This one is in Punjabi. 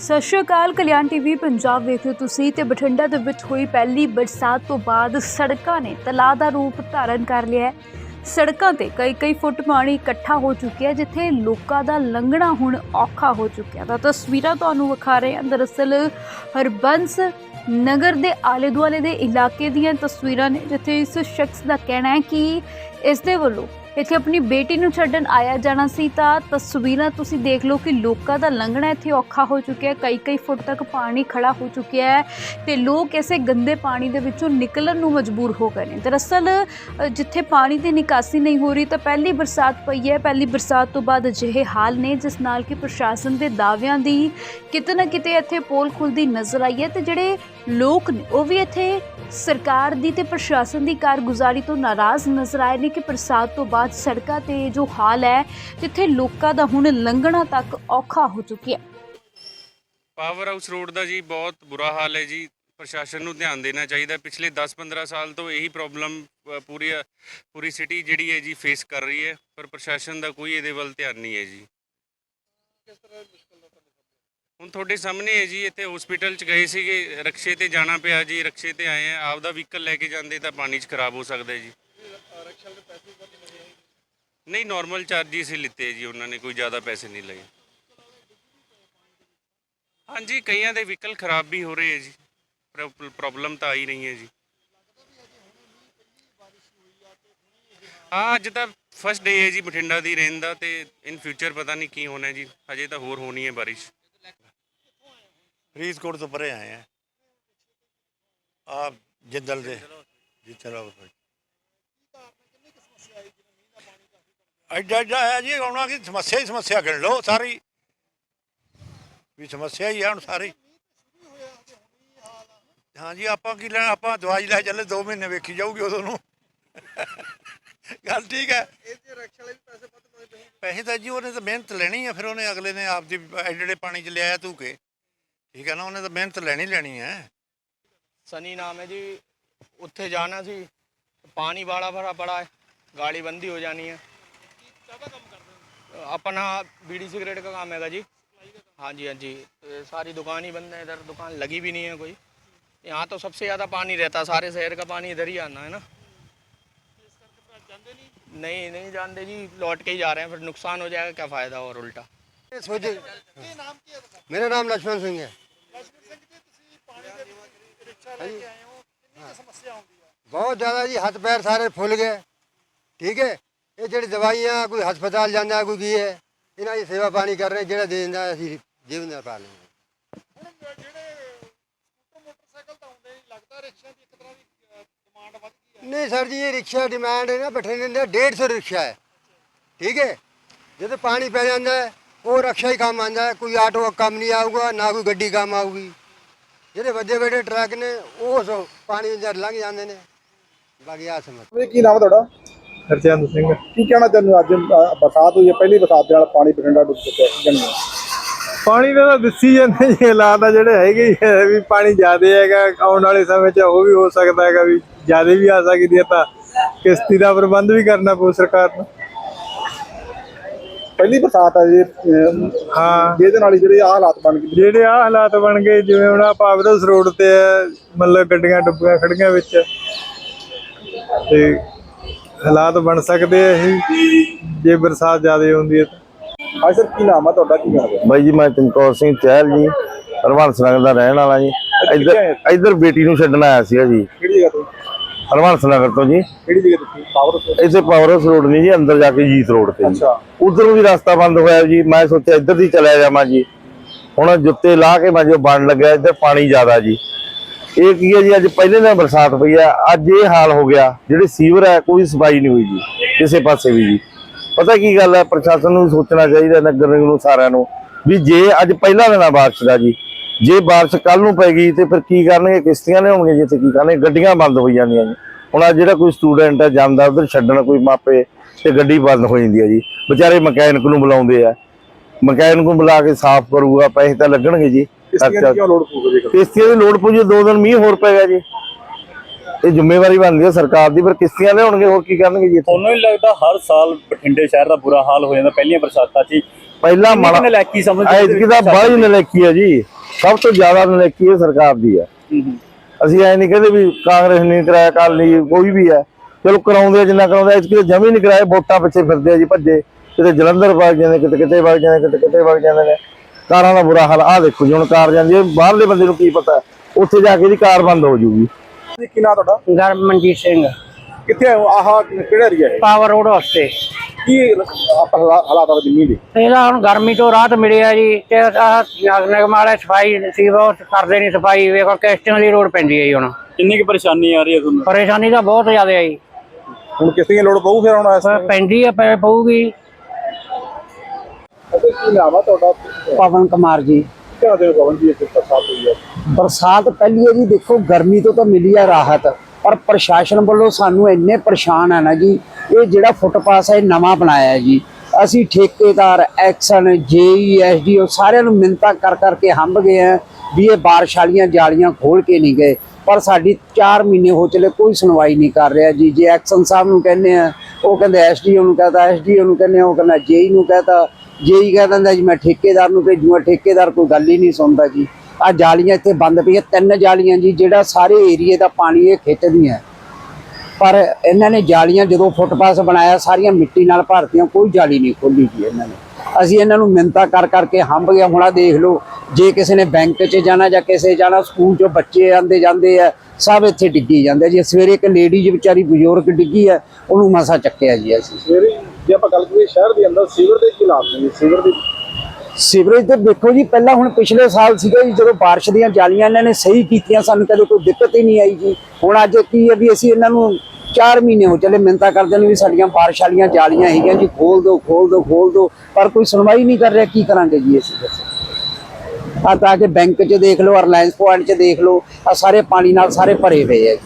ਸਤਿ ਸ਼੍ਰੀ ਅਕਾਲ, ਕਲਿਆਣ ਟੀਵੀ ਪੰਜਾਬ ਵੇਖਦੇ ਹੋ ਤੁਸੀਂ ਤੇ ਬਠਿੰਡਾ ਦੇ ਵਿੱਚ ਹੋਈ ਪਹਿਲੀ ਬਰਸਾਤ ਤੋਂ ਬਾਅਦ ਸੜਕਾਂ ਨੇ ਤਲਾਅ ਦਾ ਰੂਪ ਧਾਰਨ ਕਰ ਲਿਆ ਹੈ। ਸੜਕਾਂ ਤੇ ਕਈ ਕਈ ਫੁੱਟ ਪਾਣੀ ਇਕੱਠਾ ਹੋ ਚੁੱਕਿਆ ਜਿੱਥੇ ਲੋਕਾਂ ਦਾ ਲੰਘਣਾ ਹੁਣ ਔਖਾ ਹੋ ਚੁੱਕਿਆ ਤਾਂ ਤਸਵੀਰਾਂ ਤੁਹਾਨੂੰ ਵਿਖਾ ਰਹੇ ਹਾਂ। ਦਰਅਸਲ ਹਰਬੰਸ ਨਗਰ ਦੇ ਆਲੇ ਦੁਆਲੇ ਦੇ ਇਲਾਕੇ ਦੀਆਂ ਤਸਵੀਰਾਂ ਨੇ, ਜਿੱਥੇ ਇਸ ਸ਼ਖਸ ਦਾ ਕਹਿਣਾ ਹੈ ਕਿ ਇਸ ਦੇ ਵੱਲੋਂ ਇੱਥੇ ਆਪਣੀ ਬੇਟੀ ਨੂੰ ਛੱਡਣ ਆਇਆ ਜਾਣਾ ਸੀ ਤਾਂ ਤਸਵੀਰਾਂ ਤੁਸੀਂ ਦੇਖ ਲਓ ਕਿ ਲੋਕਾਂ ਦਾ ਲੰਘਣਾ ਇੱਥੇ ਔਖਾ ਹੋ ਚੁੱਕਿਆ ਹੈ। ਕਈ ਕਈ ਫੁੱਟ ਤੱਕ ਪਾਣੀ ਖੜਾ ਹੋ ਚੁੱਕਿਆ ਹੈ ਤੇ ਲੋਕ ਇਸੇ ਗੰਦੇ ਪਾਣੀ ਦੇ ਵਿੱਚੋਂ ਨਿਕਲਣ ਨੂੰ ਮਜਬੂਰ ਹੋ ਗਏ ਨੇ। ਦਰਅਸਲ ਜਿੱਥੇ ਪਾਣੀ ਦੀ ਨਿਕਾਸੀ ਨਹੀਂ ਹੋ ਰਹੀ, ਤਾਂ ਪਹਿਲੀ ਬਰਸਾਤ ਪਈ ਹੈ। ਪਹਿਲੀ ਬਰਸਾਤ ਤੋਂ ਬਾਅਦ ਅਜਿਹੇ ਹਾਲ ਨੇ, ਜਿਸ ਨਾਲ ਕਿ ਪ੍ਰਸ਼ਾਸਨ ਦੇ ਦਾਅਵਿਆਂ ਦੀ ਕਿਤੇ ਨਾ ਕਿਤੇ ਇੱਥੇ ਪੋਲ ਖੁੱਲਦੀ ਨਜ਼ਰ ਆਈ ਹੈ ਤੇ ਜਿਹੜੇ ਲੋਕ ਨੇ, ਉਹ ਵੀ ਇੱਥੇ ਸਰਕਾਰ ਦੀ ਤੇ ਪ੍ਰਸ਼ਾਸਨ ਦੀ ਕਾਰਗੁਜ਼ਾਰੀ ਤੋਂ ਨਾਰਾਜ਼ ਨਜ਼ਰ ਆਏ ਨੇ ਕਿ ਬਰਸਾਤ ਤੋਂ ਬਾਅਦ ਸੜਕਾਂ ਤੇ ਜੋ ਹਾਲ ਹੈ, ਜਿੱਥੇ ਲੋਕਾਂ ਦਾ ਹੁਣ ਲੰਘਣਾ ਤੱਕ ਔਖਾ ਹੋ ਚੁੱਕਿਆ ਪਾਵਰ ਹਾਊਸ ਰੋਡ ਦਾ ਜੀ ਬਹੁਤ ਬੁਰਾ ਹਾਲ ਹੈ ਜੀ। ਪ੍ਰਸ਼ਾਸਨ ਨੂੰ ਧਿਆਨ ਦੇਣਾ ਚਾਹੀਦਾ ਪਿਛਲੇ 10-15 ਸਾਲ ਤੋਂ ਇਹੀ ਪ੍ਰੋਬਲਮ ਪੂਰੀ ਪੂਰੀ ਸਿਟੀ ਜਿਹੜੀ ਹੈ ਜੀ ਫੇਸ ਕਰ ਰਹੀ ਹੈ। ਪਰ ਪ੍ਰਸ਼ਾਸਨ ਦਾ ਕੋਈ ਇਹਦੇ ਵੱਲ ਧਿਆਨ ਨਹੀਂ ਹੈ ਜੀ। ਹੁਣ ਤੁਹਾਡੇ ਸਾਹਮਣੇ ਹੈ ਜੀ, ਇੱਥੇ ਹਸਪੀਟਲ ਚ ਗਏ ਸੀਗੇ। ਰਕਸ਼ੇ ਤੇ ਜਾਣਾ ਪਿਆ ਜੀ, ਰਕਸ਼ੇ ਤੇ ਆਏ ਆ। ਆਪਦਾ ਵਹੀਕਲ ਲੈ ਕੇ ਜਾਂਦੇ ਤਾਂ ਪਾਣੀ 'ਚ ਖਰਾਬ ਹੋ ਸਕਦਾ ਹੈ ਜੀ। ਨਹੀਂ ਨਾਰਮਲ ਚਾਰਜਿਸ ਹੀ ਲਿੱਤੇ ਜੀ ਉਹਨਾਂ ਨੇ ਕੋਈ ਜ਼ਿਆਦਾ ਪੈਸੇ ਨਹੀਂ ਲਏ। ਹਾਂਜੀ ਕਈਆਂ ਦੇ ਵਹੀਕਲ ਖਰਾਬ ਵੀ ਹੋ ਰਹੇ ਹੈ ਜੀ। ਪ੍ਰੋਬਲਮ ਤਾਂ ਆ ਹੀ ਰਹੀ ਹੈ ਜੀ। ਹਾਂ ਅੱਜ ਤਾਂ ਫਸਟ ਡੇ ਹੈ ਜੀ ਬਠਿੰਡਾ ਦੀ ਰੇਨ ਦਾ ਤੇ ਇਨ ਫਿਊਚਰ ਪਤਾ ਨਹੀਂ ਕੀ ਹੋਣਾ ਜੀ। ਹਜੇ ਤਾਂ ਹੋਰ ਹੋਣੀ ਹੈ ਬਾਰਿਸ਼। ਫਰੀਦਕੋਟ ਤੋਂ ਪਰੇ ਆਏ ਆ। ਆ ਜਿੱਦਲ ਦੇ। ਜਿੱਥੇ ਲੋਕ ਐਡਾ ਐਡਾ ਹੈ ਜੀ ਆਉਣਾ ਕਿ ਸਮੱਸਿਆ ਹੀ ਸਮੱਸਿਆ ਗਿਣ ਲਓ ਸਾਰੀ। ਵੀ ਸਮੱਸਿਆ ਹੀ ਹੈ ਹੁਣ ਸਾਰੀ। ਹਾਂ ਜੀ ਆਪਾਂ ਕੀ ਲੈਣਾ, ਆਪਾਂ ਦਵਾਈ ਲੈ ਚੱਲੇ 2 ਮਹੀਨੇ ਵੇਖੀ ਜਾਊਗੀ ਉਦੋਂ ਨੂੰ। ਗੱਲ ਠੀਕ ਹੈ। ਇਹਦੇ ਰਕਸ਼ਾ ਵਾਲੇ ਪੈਸੇ ਵੱਧ ਮੰਗਦੇ ਹੋਣ ਪੈਸੇ ਤਾਂ ਜੀ, ਉਹਨੇ ਤਾਂ ਮਿਹਨਤ ਲੈਣੀ ਆ, ਫਿਰ ਉਹਨੇ ਅਗਲੇ ਨੇ ਆਪਦੀ ਐਡੇ ਪਾਣੀ 'ਚ ਲਿਆਇਆ ਧੂ ਕੇ ਠੀਕ ਹੈ ਨਾ, ਉਹਨੇ ਤਾਂ ਮਿਹਨਤ ਲੈਣੀ ਲੈਣੀ ਹੈ। ਸਨੀ ਨਾਮ ਹੈ ਜੀ, ਉੱਥੇ ਜਾਣਾ ਸੀ, ਪਾਣੀ ਵਾਲਾ ਭਰਾ ਬੜਾ ਹੈ, ਗਾਲੀ ਬੰਦੀ ਹੋ ਜਾਣੀ ਹੈ। अपना बीड़ी सिगरेट का काम है जी हाँ जी हाँ जी। तो सारी दुकान ही बंद है इधर। दुकान लगी भी नहीं है कोई। यहाँ तो सबसे ज़्यादा पानी रहता सारे शहर का पानी इधर ही आना है ना। नहीं? नहीं जानते जी। लौट के ही जा रहे हैं। फिर नुकसान हो जाएगा। क्या फ़ायदा और उल्टा? सोचे मेरा नाम लक्ष्मण सिंह है। हाँ हाँ। बहुत ज़्यादा जी। हाथ पैर सारे फूल गए। ठीक है? ਇਹ ਜਿਹੜੀ ਦਵਾਈਆਂ ਕੋਈ ਹਸਪਤਾਲ ਜਾਂਦਾ ਕੋਈ ਕੀ ਹੈ ਇਹਨਾਂ ਦੀ ਸੇਵਾ ਪਾਣੀ ਕਰ ਰਹੇ ਜਿਹੜਾ ਦੇ ਦਿੰਦਾ ਅਸੀਂ ਜੀਵਨ ਦਾ ਪਾ ਲੈਂਦੇ ਨਹੀਂ ਸਰ ਜੀ ਇਹ ਰਿਕਸ਼ਾ ਡਿਮਾਂਡ ਹੈ ਨਾ ਬਠਿੰਡੇ ਦਾ 150 ਰਿਕਸ਼ਾ ਹੈ। ਠੀਕ ਹੈ? ਜਦੋਂ ਪਾਣੀ ਪੈ ਜਾਂਦਾ ਹੈ ਉਹ ਰਕਸ਼ਾ ਹੀ ਕੰਮ ਆਉਂਦਾ ਹੈ ਕੋਈ ਆਟੋ ਕੰਮ ਨਹੀਂ ਆਊਗਾ ਨਾ ਕੋਈ ਗੱਡੀ ਕੰਮ ਆਊਗੀ। ਜਿਹੜੇ ਵੱਡੇ ਵੱਡੇ ਟਰੱਕ ਨੇ ਉਹ ਪਾਣੀ ਅੰਦਰ ਲੰਘ ਜਾਂਦੇ ਨੇ। ਬਾਕੀ ਆ ਸਮਝ। ਕੀ ਨਾਮ ਹੈ ਤੁਹਾਡਾ? ਹਰਚੰਦ ਸਿੰਘ। ਕੀ ਕਹਿਣਾ ਚਾਹੁੰਦੇ ਹੋ? ਅੱਜ ਅ, ਬਰਸਾਤ ਹੋਈ ਹੈ ਪਹਿਲੀ ਬਰਸਾਤ ਦੇ ਨਾਲ ਪਾਣੀ ਬਠਿੰਡਾ ਡੁੱਬ ਚੁੱਕਿਆ ਹੈ ਕਹਿਣਾ ਪਾਣੀ ਦਾ ਤਾਂ ਦਿੱਸੀ ਜਾਂਦੇ ਜੀ ਹਾਲਾਤ ਆ ਜਿਹੜੇ ਹੈਗੇ ਹੀ ਹੈ ਵੀ ਪਾਣੀ ਜ਼ਿਆਦਾ ਹੈਗਾ ਆਉਣ ਵਾਲੇ ਸਮੇਂ 'ਚ ਉਹ ਵੀ ਹੋ ਸਕਦਾ ਹੈਗਾ ਵੀ ਜ਼ਿਆਦਾ ਵੀ ਆ ਸਕਦੀ ਹੈ ਤਾਂ ਕਿਸ਼ਤੀ ਦਾ ਪ੍ਰਬੰਧ ਵੀ ਕਰਨਾ ਪਊ ਸਰਕਾਰ ਨੂੰ। ਪਹਿਲੀ ਬਰਸਾਤ ਹੈ ਜੀ ਅ, ਹਾਂ। ਜਿਹਦੇ ਨਾਲ ਹੀ ਜਿਹੜੇ ਆਹ ਹਾਲਾਤ ਬਣ ਗਏ। ਜਿਹੜੇ ਆ ਹਾਲਾਤ ਬਣ ਗਏ ਜਿਵੇਂ ਹੁਣ ਆ ਪਾਵਰਸ ਰੋਡ ਤੇ ਆ, ਮਤਲਬ ਗੱਡੀਆਂ ਡੁੱਬੀਆਂ ਖੜੀਆਂ ਵਿੱਚ। ਤੇ ਹਾਲਾਤ ਬਣ ਸਕਦੇ ਆ ਇਹ। ਜੇ ਬਰਸਾਤ ਜ਼ਿਆਦਾ ਹੁੰਦੀ ਹੈ ਤਾਂ। ਹਾਂ ਸਰ ਕੀ ਨਾਮ ਹੈ ਤੁਹਾਡਾ? ਕੀ ਕਹਿਣਾ ਚਾਹੁੰਦੇ ਬਾਈ ਜੀ ਮੈਂ ਚਮਕੌਰ ਸਿੰਘ ਚਹਿਲ ਜੀ ਹਰਵੰਸ ਨਗਰ ਦਾ ਰਹਿਣ ਵਾਲਾ ਜੀ। ਇੱਧਰ ਇੱਧਰ ਬੇਟੀ ਨੂੰ ਛੱਡਣ ਆਇਆ ਸੀਗਾ ਜੀ। ਕਿਹੜੀ ਜਗ੍ਹਾ ਤੋਂ? ਹਰਵੰਸ ਨਗਰ ਤੋਂ ਜੀ। ਕਿਹੜੀ ਜਗ੍ਹਾ ਤੋਂ? ਪਾਵਰ ਤੋਂ? ਇੱਥੇ ਪਾਵਰ ਹਾਊਸ ਰੋਡ ਨਹੀਂ ਜੀ ਅੰਦਰ ਜਾ ਕੇ ਜੀਤ ਰੋਡ ਤੇ ਅੱਛਾ। ਉਧਰੋਂ ਵੀ ਰਸਤਾ ਬੰਦ ਹੋਇਆ ਜੀ। ਮੈਂ ਸੋਚਿਆ ਇੱਧਰ ਦੀ ਚਲਿਆ ਜਾਵਾਂ ਜੀ। ਹੁਣ ਜੁੱਤੇ ਲਾ ਕੇ ਮੈਂ ਜੋ ਬਣ ਲੱਗਿਆ ਇੱਧਰ ਪਾਣੀ ਜ਼ਿਆਦਾ ਜੀ। ਇਹ ਕੀ ਹੈ ਜੀ, ਅੱਜ ਪਹਿਲੇ ਦਿਨ ਬਰਸਾਤ ਪਈ ਆ, ਅੱਜ ਇਹ ਹਾਲ ਹੋ ਗਿਆ, ਜਿਹੜੇ ਸੀਵਰ ਹੈ ਕੋਈ ਸਫ਼ਾਈ ਨਹੀਂ ਹੋਈ ਜੀ, ਕਿਸੇ ਪਾਸੇ ਵੀ ਜੀ। ਪਤਾ ਕੀ ਗੱਲ ਹੈ ਪ੍ਰਸ਼ਾਸਨ ਨੂੰ ਸੋਚਣਾ ਚਾਹੀਦਾ, ਨਗਰ ਨਿਗਮ ਨੂੰ, ਸਾਰਿਆਂ ਨੂੰ, ਵੀ ਜੇ ਅੱਜ ਪਹਿਲਾ ਦਿਨ ਆ ਬਾਰਿਸ਼ ਦਾ ਜੀ, ਜੇ ਬਾਰਿਸ਼ ਕੱਲ ਨੂੰ ਪੈ ਗਈ, ਤੇ ਫਿਰ ਕੀ ਕਰਨਗੇ, ਕਿਸ਼ਤੀਆਂ ਲਿਆਉਣਗੇ ਜੀ ਇੱਥੇ ਕੀ ਕਰਨਗੇ, ਗੱਡੀਆਂ ਬੰਦ ਹੋ ਜਾਂਦੀਆਂ ਜੀ। ਹੁਣ ਆ ਜਿਹੜਾ ਕੋਈ ਸਟੂਡੈਂਟ ਹੈ ਜਾਂਦਾ ਉਧਰ ਛੱਡਣ ਕੋਈ ਮਾਪੇ, ਤੇ ਗੱਡੀ ਬੰਦ ਹੋ ਜਾਂਦੀ ਹੈ ਜੀ। ਵਿਚਾਰੇ ਮਕੈਨਿਕ ਨੂੰ ਬੁਲਾਉਂਦੇ ਆ। ਮਕੈਨਿਕ ਨੂੰ ਬੁਲਾ ਕੇ ਸਾਫ਼ ਕਰੂਗਾ, ਪੈਸੇ ਤਾਂ ਲੱਗਣਗੇ ਜੀ। ਕਿਸ਼ਤੀਆਂ ਦੀ ਕਿਉਂ ਜੇਕਰ ਕਿਸ਼ਤੀਆਂ ਦੀ ਦੋ ਦਿਨ ਮੀਂਹ ਹੋਰ ਪੈ ਗਿਆ ਜੀ। ਇਹ ਜ਼ਿੰਮੇਵਾਰੀ ਬਣਦੀ ਹੈ ਸਰਕਾਰ ਦੀ ਪਰ ਕਿਸ਼ਤੀਆਂ ਲਿਆਉਣਗੇ ਹੋਰ ਕੀ ਕਰਨਗੇ ਜੀ ਤੁਹਾਨੂੰ ਨਹੀਂ ਲੱਗਦਾ ਹਰ ਸਾਲ ਬਠਿੰਡੇ ਸ਼ਹਿਰ ਦਾ ਬੁਰਾ ਹਾਲ ਹੋ ਜਾਂਦਾ ਪਹਿਲੀਆਂ ਬਰਸਾਤਾਂ 'ਚ ਹੀ? ਪਹਿਲਾਂ ਮਾੜਾ ਨਲਾਇਕੀ ਸਮਝਦੇ ਐਤਕੀ ਤਾਂ ਬੜੀ ਨਲਾਇਕੀ ਹੈ ਜੀ। ਸਭ ਤੋਂ ਜ਼ਿਆਦਾ ਨਲਾਇਕੀ ਇਹ ਸਰਕਾਰ ਦੀ ਹੈ ਅਸੀਂ ਐ ਨਹੀਂ ਕਹਿੰਦੇ ਵੀ ਕਾਂਗਰਸ ਨੇ ਕਰਾਇਆ ਕਾਲੀ ਕੋਈ ਵੀ ਹੈ ਚਲੋ ਕਰਾਉਂਦੇ ਜਿੰਨਾ ਕਰਾਉਂਦੇ ਐਤਕੀ ਜਮੀ ਨਹੀਂ ਕਰਾਏ ਵੋਟਾਂ ਪਿੱਛੇ ਫਿਰਦੇ ਆ ਜੀ ਭੱਜੇ। ਕਿਤੇ ਜਲੰਧਰ ਵਗ ਜਾਂਦੇ ਕਿਤੇ ਕਿਤੇ ਵਗ ਜਾਂਦੇ ਕਿਤੇ ਕਿਤੇ ਵਗ ਜਾਂਦੇ ਨੇ। ਕਾਰਾਂ ਦਾ ਬੁਰਾ ਹਾਲ ਆਹ ਦੇਖੋ ਜੀ ਹੁਣ ਕਾਰ ਜਾਂਦੀ ਹੈ ਬਾਹਰਲੇ ਬੰਦੇ ਨੂੰ ਕੀ ਪਤਾ ਉੱਥੇ ਜਾ ਕੇ ਇਹਦੀ ਕਾਰ ਬੰਦ ਹੋ ਜੂਗੀ। ਕੀ ਨਾਂ ਤੁਹਾਡਾ? ਗਰ ਮਨਜੀਤ ਸਿੰਘ। ਕਿੱਥੇ ਹੋ? ਆਹ ਕਿਹੜਾ ਏਰੀਆ ਹੈ ਪਾਵਰ ਰੋਡ ਵਾਸਤੇ। ਕੀ ਹਾਲਾਤ ਆ ਜ਼ਮੀਨ ਦੇ? ਇਹਦਾ ਹੁਣ ਗਰਮੀ ਤੋਂ ਰਾਹਤ ਮਿਲੀ ਆ ਜੀ ਤੇ ਆਹ ਨਿਗਮ ਵਾਲੇ ਸਫ਼ਾਈ ਸੀ ਉਹ ਕਰਦੇ ਨਹੀਂ ਸਫ਼ਾਈ ਵੇਖੋ ਕਿਸ਼ਤੀਆਂ ਵਾਲੀ ਰੋਡ ਪੈਂਦੀ ਹੈ ਜੀ ਹੁਣ। ਕਿੰਨੀ ਕੀ ਪਰੇਸ਼ਾਨੀ ਆ ਰਹੀ ਹੈ ਤੁਹਾਨੂੰ? ਪਰੇਸ਼ਾਨੀ ਤਾਂ ਬਹੁਤ ਜ਼ਿਆਦਾ ਹੈ ਜੀ। ਹੁਣ ਕਿਸੇ ਦੀ ਲੋੜ ਪਊ ਫਿਰ ਹੁਣ ਪੈਂਦੀ ਆ ਪੈ ਪਊਗੀ। ਅਤੇ ਕੀ ਨਾਮ ਆ ਤੁਹਾਡਾ? ਪਵਨ ਕੁਮਾਰ ਜੀ। ਕਿਹੜਾ ਦੇ ਪਵਨ ਜੀ ਇੱਥੇ ਬਰਸਾਤ ਹੋਈ ਹੈ ਬਰਸਾਤ ਪਹਿਲੀ ਹੈ ਜੀ ਦੇਖੋ ਗਰਮੀ ਤੋਂ ਤਾਂ ਮਿਲੀ ਆ ਰਾਹਤ। ਪਰ ਪ੍ਰਸ਼ਾਸਨ ਵੱਲੋਂ ਸਾਨੂੰ ਇੰਨੇ ਪਰੇਸ਼ਾਨ ਆ ਨਾ ਜੀ ਇਹ ਜਿਹੜਾ ਫੁੱਟਪਾਥ ਹੈ ਨਵਾਂ ਬਣਾਇਆ ਹੈ ਜੀ। ਅਸੀਂ ਠੇਕੇਦਾਰ ਐਕਸ਼ਨ ਜੇਈ ਐਸਡੀਓ ਸਾਰਿਆਂ ਨੂੰ ਮਿੰਤਾ ਕਰ ਕਰਕੇ ਹੰਬ ਗਏ ਆ ਵੀ ਇਹ ਬਾਰਿਸ਼ ਵਾਲੀਆਂ ਜਾਲੀਆਂ ਖੋਲ ਕੇ ਨਹੀਂ ਗਏ। ਪਰ ਸਾਡੀ 4 ਮਹੀਨੇ ਹੋ ਚਲੇ ਕੋਈ ਸੁਣਵਾਈ ਨਹੀਂ ਕਰ ਰਿਹਾ ਜੀ। ਜੇ ਐਕਸ਼ਨ ਸਾਹਿਬ ਨੂੰ ਕਹਿੰਦੇ ਆ ਉਹ ਕਹਿੰਦੇ ਐਸਡੀਓ ਨੂੰ ਕਹਤਾ ਐਸਡੀਓ ਨੂੰ ਕਹਿੰਦੇ ਉਹ ਕਹਿੰਦਾ ਜੇਈ ਨੂੰ ਕਹਤਾ। ਜੇਈ ਕਹਿ ਦਿੰਦਾ ਜੀ, ਮੈਂ ਠੇਕੇਦਾਰ ਨੂੰ ਭੇਜੂਗਾ, ਠੇਕੇਦਾਰ ਕੋਈ ਗੱਲ ਹੀ ਨਹੀਂ ਸੁਣਦਾ ਜੀ। ਆ ਜਾਲੀਆਂ ਇੱਥੇ ਬੰਦ ਪਈਆਂ, ਤਿੰਨ ਜਾਲੀਆਂ ਜੀ, ਜਿਹੜਾ ਸਾਰੇ ਏਰੀਏ ਦਾ ਪਾਣੀ ਇਹ ਖਿੱਚਦੀਆਂ ਪਰ ਇਹਨਾਂ ਨੇ ਜਾਲੀਆਂ ਜਦੋਂ ਫੁੱਟਪਾਥ ਬਣਾਇਆ, ਸਾਰੀਆਂ ਮਿੱਟੀ ਨਾਲ ਭਰਤੀਆਂ, ਕੋਈ ਜਾਲੀ ਨਹੀਂ ਖੋਲੀ ਜੀ ਇਹਨਾਂ ਨੇ। ਅਸੀਂ ਇਹਨਾਂ ਨੂੰ ਮਿੰਤਾ ਕਰ ਕਰਕੇ ਹੰਬ ਗਿਆ, ਹੁਣ ਦੇਖ ਲਓ, ਜੇ ਕਿਸੇ ਨੇ ਬੈਂਕ 'ਚ ਜਾਣਾ ਜਾਂ ਕਿਸੇ ਜਾਣਾ, ਸਕੂਲ 'ਚੋਂ ਬੱਚੇ ਆਂਦੇ ਜਾਂਦੇ ਆ, ਸਭ ਇੱਥੇ ਡਿੱਗੀ ਜਾਂਦੇ ਜੀ। ਸਵੇਰੇ ਇੱਕ ਲੇਡੀਜ਼ ਵਿਚਾਰੀ ਬਜ਼ੁਰਗ ਡਿੱਗੀ ਆ, ਉਹਨੂੰ ਮਸਾ ਚੱਕਿਆ ਜੀ ਅਸੀਂ। ਸਵੇਰੇ ਜੇ ਆਪਾਂ ਗੱਲ ਕਰੀਏ ਸ਼ਹਿਰ ਦੇ ਅੰਦਰ, ਸੀਵਰ ਦੇ ਕੀ ਹਾਲਾਤ ਨੇ ਸੀਵਰ ਦੇ ਸੀਵਰੇਜ ਤੇ ਦੇਖੋ ਜੀ, ਪਹਿਲਾਂ ਹੁਣ ਪਿਛਲੇ ਸਾਲ ਸੀਗਾ ਜੀ, ਜਦੋਂ ਬਾਰਿਸ਼ ਦੀਆਂ ਜਾਲੀਆਂ ਇਹਨਾਂ ਨੇ ਸਹੀ ਕੀਤੀਆਂ, ਸਾਨੂੰ ਕਦੇ ਕੋਈ ਦਿੱਕਤ ਹੀ ਨਹੀਂ ਆਈ ਜੀ। ਹੁਣ ਅੱਜ ਕੀ ਹੈ ਵੀ ਅਸੀਂ ਇਹਨਾਂ ਨੂੰ 4 ਮਹੀਨੇ ਹੋ ਚਲੇ ਮਿੰਤਾ ਕਰਦੇ ਨੇ ਵੀ ਸਾਡੀਆਂ ਬਾਰਿਸ਼ ਵਾਲੀਆਂ ਜਾਲੀਆਂ ਹੈਗੀਆਂ ਜੀ, ਖੋਲ ਦਿਓ ਖੋਲ ਦਿਓ ਖੋਲ ਦਿਓ, ਪਰ ਕੋਈ ਸੁਣਵਾਈ ਨਹੀਂ ਕਰ ਰਿਹਾ, ਕੀ ਕਰਾਂਗੇ ਜੀ ਅਸੀਂ? ਦੱਸੋ ਆ ਤਾਂ ਕਿ ਬੈਂਕ 'ਚ ਦੇਖ ਲਓ ਰਿਲਾਇੰਸ ਪੁਆਇੰਟ 'ਚ ਦੇਖ ਲਓ ਆ ਸਾਰੇ ਪਾਣੀ ਨਾਲ ਸਾਰੇ ਭਰੇ ਪਏ ਆ ਜੀ।